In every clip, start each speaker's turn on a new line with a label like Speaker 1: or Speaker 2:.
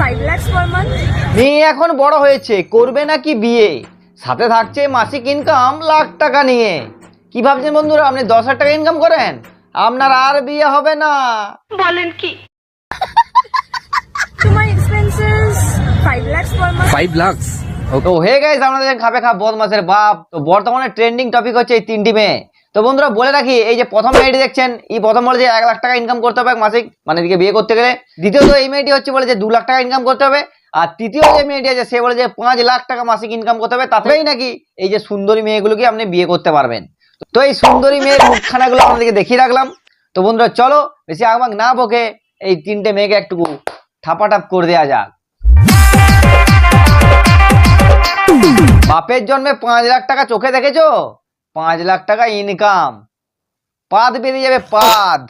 Speaker 1: 5 লাখ
Speaker 2: মেয়ে এখন বড় হয়েছে করবে নাকি বিয়ে? সাথে থাকছে মাসিক ইনকাম লাখ টাকা নিয়ে। কি ভাবছেন বন্ধুরা আপনি দশ হাজার টাকা ইনকাম করেন? আপনার আর বিয়ে হবে না।
Speaker 1: বলেন
Speaker 3: কি? ও
Speaker 2: তো হে গাইস আপনাদের খাবে খাপ বদমাসের বাপ। তো বর্তমানে ট্রেন্ডিং টপিক হচ্ছে এই তিনটি মেয়ে। তো বন্ধুরা বলে রাখি, এই যে প্রথম মেয়েটি দেখছেন, এই প্রথম বলে যে এক লাখ টাকা ইনকাম করতে হবে মাসিক মানে এদিকে বিয়ে করতে গেলে। দ্বিতীয়ত এই মেয়েটি হচ্ছে বলে যে দু লাখ টাকা ইনকাম করতে হবে। আর তৃতীয় যে মেয়েটি আছে, সে বলে যে পাঁচ লাখ টাকা মাসিক ইনকাম করতে হবে। তাতেই নাকি এই যে সুন্দরী মেয়েগুলোকে আপনি বিয়ে করতে পারবেন। তো এই সুন্দরী মেয়ের মুখখানাগুলো আপনাদেরকে দেখিয়ে রাখলাম। তো বন্ধুরা চলো, বেশি আমাক না বকে, এই তিনটে মেয়েকে একটু ঠাপাটাপ করে দেওয়া যাক। বাপের জন্মে পাঁচ লাখ টাকা চোখে দেখেছ? পাঁচ লাখ টাকা ইনকাম পাদ বেরিয়ে যাবে পাদ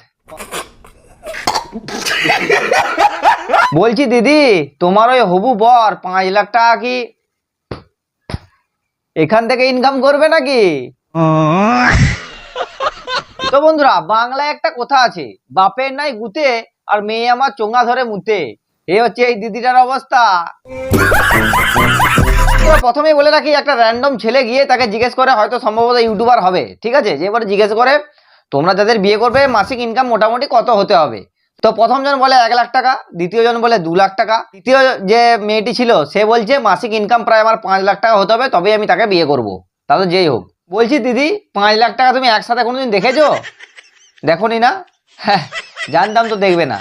Speaker 2: বলছি, দিদি, তোমার ওই হবু বর পাঁচ লাখ টাকা কি এখান থেকে ইনকাম করবে নাকি? তো বন্ধুরা, বাংলায় একটা কথা আছে, বাপের নাই গুতে আর মেয়ে আমার চোঙা ধরে মুতে। এ হচ্ছে এই দিদিটার অবস্থা। প্রথমেই বলে রাখি, একটা র্যান্ডম ছেলে গিয়ে তাকে জিজ্ঞেস করে হয়তো সম্ভবত ইউটিউবার হবে, ঠিক আছে? যে এবারে জিজ্ঞেস করে, তোমরা যাদের বিয়ে করবে, মাসিক ইনকাম মোটামুটি কত হতে হবে? তো প্রথম জন বলে এক লাখ টাকা দ্বিতীয় জন বলে দু লাখ টাকা। তৃতীয় যে মেয়েটি ছিল, সে বলছে, মাসিক ইনকাম প্রায় আমার পাঁচ লাখ টাকা হতে হবে, তবেই আমি তাকে বিয়ে করব। তাহলে যেই হোক। বলছি, দিদি, পাঁচ লাখ টাকা তুমি একসাথে কোনোদিন দেখেছ? দেখোনি না? হ্যাঁ জানতাম তো দেখবে না।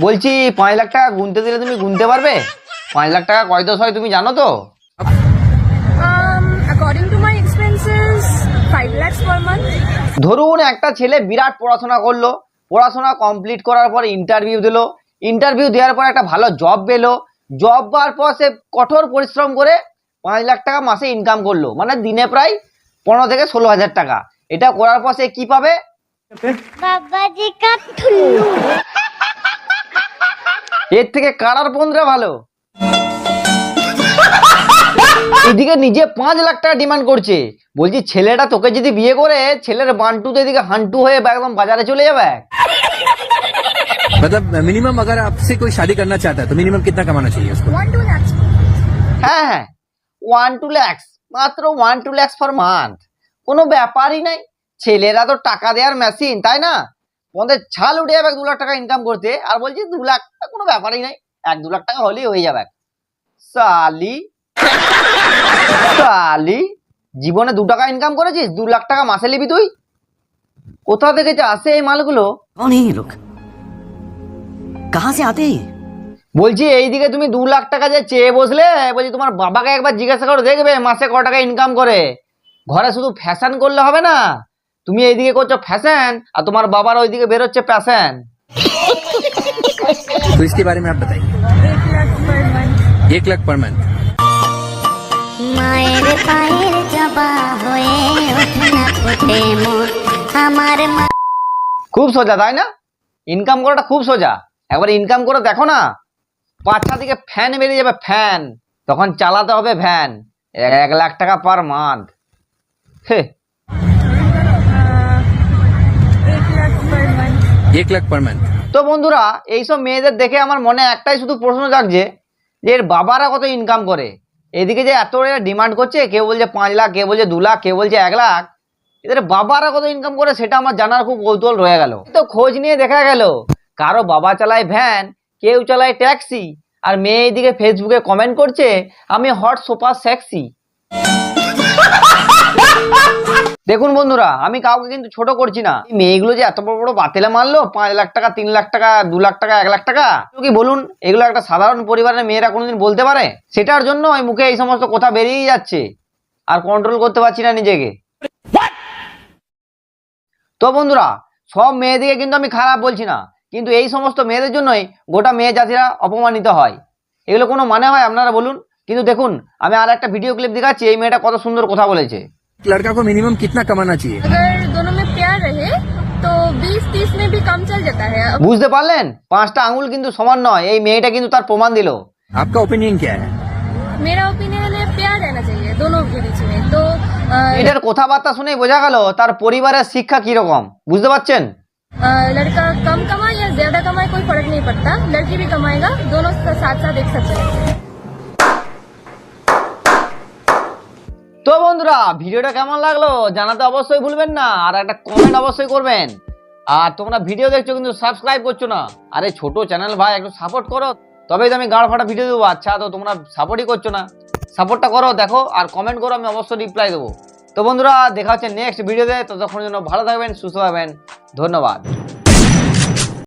Speaker 2: বলছি, পাঁচ লাখ টাকা গুনতে দিলে তুমি গুনতে পারবে? পাঁচ লাখ টাকা কয় দশ হয় তুমি জানো তো? ধরুন একটা ছেলে বিরাট পড়াশোনা করল পড়াশোনা কমপ্লিট করার পর ইন্টারভিউ দিল ইন্টারভিউ দেওয়ার পর একটা ভালো জব পেল জব পাওয়ার পর সে কঠোর পরিশ্রম করে পাঁচ লাখ টাকা মাসে ইনকাম করল মানে দিনে প্রায় পনেরো থেকে ষোলো হাজার টাকা। এটা করার পর সে কি পাবে? এর থেকে কারার বন্ধুরা ভালো? এদিকে নিজে পাঁচ লাখ টাকা ডিমান্ড করছে। বলছি ছেলেটা তোকে যদি বিয়ে করে ছেলের বান্টু তো এদিকে হান্টু হয়ে একদম বাজারে চলে যাবে
Speaker 3: मतलब मिनिमम अगर आपसे कोई शादी करना चाहता है तो मिनिमम कितना कमाना चाहिए उसको
Speaker 1: वन टू लैक्स
Speaker 2: হ্যাঁ হ্যাঁ ওয়ান টু ল্যাক্স মাত্র one two lakhs per month কোনো ব্যাপারই নাই ছেলেরা তো টাকা দেওয়ার মেশিন তাই না আমাদের ছাল উঠে যাবে দু লাখ টাকা ইনকাম করতে আর বলছি দু লাখ টাকা কোনো ব্যাপারই নাই এক দু লাখ টাকা হলেই হয়ে যাবে সালি সালি জীবনে দু টাকা ইনকাম করেছিস দু লাখ টাকা মাসে নিবি তুই কোথা থেকে যে আসে এই মালগুলো
Speaker 4: कौन है ये लोग कहाँ से आते हैं ये?
Speaker 2: বলছি এইদিকে তুমি দু লাখ টাকা যে চেয়ে বসলে বলছি তোমার বাবাকে একবার জিজ্ঞাসা করে দেখবে মাসে ক টাকা ইনকাম করে ঘরে শুধু ফ্যাশন করলে হবে না তুমি এইদিকে করছো ফ্যাশন আর তোমার বাবার ওইদিকে বেরোচ্ছে প্যাশন
Speaker 3: तो इसके बारे में आप बताइए
Speaker 1: एक लाख पर मंथ
Speaker 2: খুব সোজা তাই না? ইনকাম করাটা খুব সোজা। একবার ইনকাম করে দেখো না পাঁচটা দিকে ফ্যান বেরিয়ে যাবে ফ্যান তখন চালাতে হবে ভ্যান এক লাখ টাকা পার মান্থ হে।
Speaker 3: এক লাখ পার মান্থ
Speaker 2: তো বন্ধুরা এইসব মেয়েদের দেখে আমার মনে একটাই শুধু প্রশ্ন জাগছে যে এর বাবারা কত ইনকাম করে? এদিকে যে এত ডিমান্ড করছে, কেউ বলছে পাঁচ লাখ, কেউ বলছে দু লাখ, কেউ বলছে এক লাখ, এদের বাবারা কত ইনকাম করে সেটা আমার জানার খুব কৌতূহল রয়ে গেল। তো খোঁজ নিয়ে দেখা গেল, কারও বাবা চালায় ভ্যান কেউ চালায় ট্যাক্সি আর মেয়ে এদিকে ফেসবুকে কমেন্ট করছে, আমি হট সুপার সেক্সি দেখুন বন্ধুরা, আমি কাউকে কিন্তু ছোট করছি না। মেয়েগুলো যে এত বড় বড় বাতিলে মারলো, পাঁচ লাখ টাকা, তিন লাখ টাকা, দু লাখ টাকা, এক লাখ টাকা? কি বলুন, এগুলো একটা সাধারণ পরিবারের মেয়েরা কোনোদিন বলতে পারে? সেটার জন্য ওই মুখে এই সমস্ত কথা বেরিয়ে যাচ্ছে। আর কন্ট্রোল করতে পারছি না নিজেকে। তো বন্ধুরা, সব মেয়েদিকে কিন্তু আমি খারাপ বলছি না। কিন্তু এই সমস্ত মেয়েদের জন্যই গোটা মেয়ে জাতিরা অপমানিত হয়। এগুলো কোনো মানে হয়, আপনারা বলুন। কিন্তু দেখুন, আমি আর একটা ভিডিও ক্লিপ দেখাচ্ছি, এই মেয়েটা কত সুন্দর কথা বলেছে।
Speaker 3: लड़का को मिनिमम कितना कमाना चाहिए
Speaker 1: अगर दोनों में प्यार रहे तो बीस तीस में भी कम चल जाता है
Speaker 2: বুঝতে পারলেন পাঁচটা আঙুল কিন্তু সমান নয় এই মেয়েটা কিন্তু তার প্রমাণ দিল
Speaker 3: आपका ओपिनियन क्या है
Speaker 1: मेरा ओपिनियन है प्यार रहना चाहिए दोनों के बीच में तो अ,
Speaker 2: এটার কথাবার্তা শুনে বোঝা গেল তার পরিবারের শিক্ষা কিরকম বুঝতে পারছেন
Speaker 1: अ, लड़का कम कमाए या ज्यादा कमाए कोई फर्क नहीं नहीं पड़ता लड़की भी कमाएगा दोनों साथ साथ एक साथ चलेंगे
Speaker 2: তো বন্ধুরা, ভিডিওটা কেমন লাগল জানাতে অবশ্যই ভুলবেন না, আর একটা কমেন্ট অবশ্যই করবেন। আর তোমরা ভিডিও দেখছ কিন্তু সাবস্ক্রাইব করছ না, আরে ছোট চ্যানেল ভাই, একটু সাপোর্ট করো, তবেই তো আমি গাড় ফাটা ভিডিও দেবো আচ্ছা তো তোমরা সাপোর্টই করছ না। সাপোর্টটা করো, দেখো, আর কমেন্ট করো, আমি অবশ্যই রিপ্লাই দেবো। তো বন্ধুরা, দেখা হচ্ছে নেক্সট ভিডিওতে ততক্ষণের জন্য ভালো থাকবেন, সুস্থ থাকবেন, ধন্যবাদ।